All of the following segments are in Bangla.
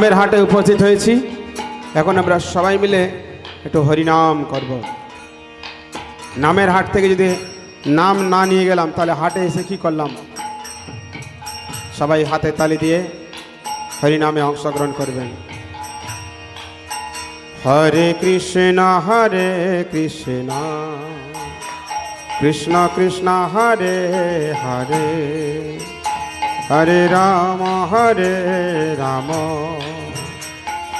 নামের হাটে উপস্থিত হয়েছি। এখন আমরা সবাই মিলে একটু হরিনাম করব। নামের হাট থেকে যদি নাম না নিয়ে গেলাম, তাহলে হাটে এসে কি করলাম? সবাই হাতে তালি দিয়ে হরিনামে অংশগ্রহণ করবেন। হরে কৃষ্ণ হরে কৃষ্ণ কৃষ্ণ কৃষ্ণ, হরে হরে হরে রাম হরে রাম।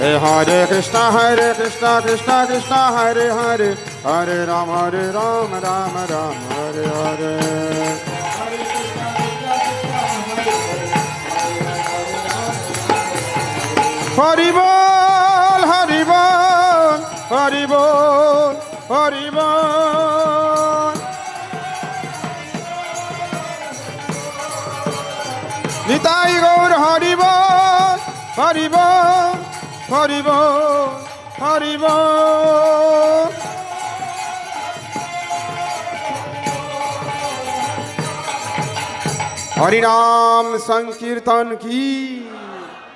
হরে হে হরে কৃষ্ণ হরে কৃষ্ণ কৃষ্ণ কৃষ্ণ, হরে হরে। হরে রাম হরে রাম রাম রাম, হরে হরে। হরি বল হরি বল হরি বল, হরি হরিব গৌর হরি বল হরি বল হরি বল হরি বল হরিনাম সংকীর্তন কি?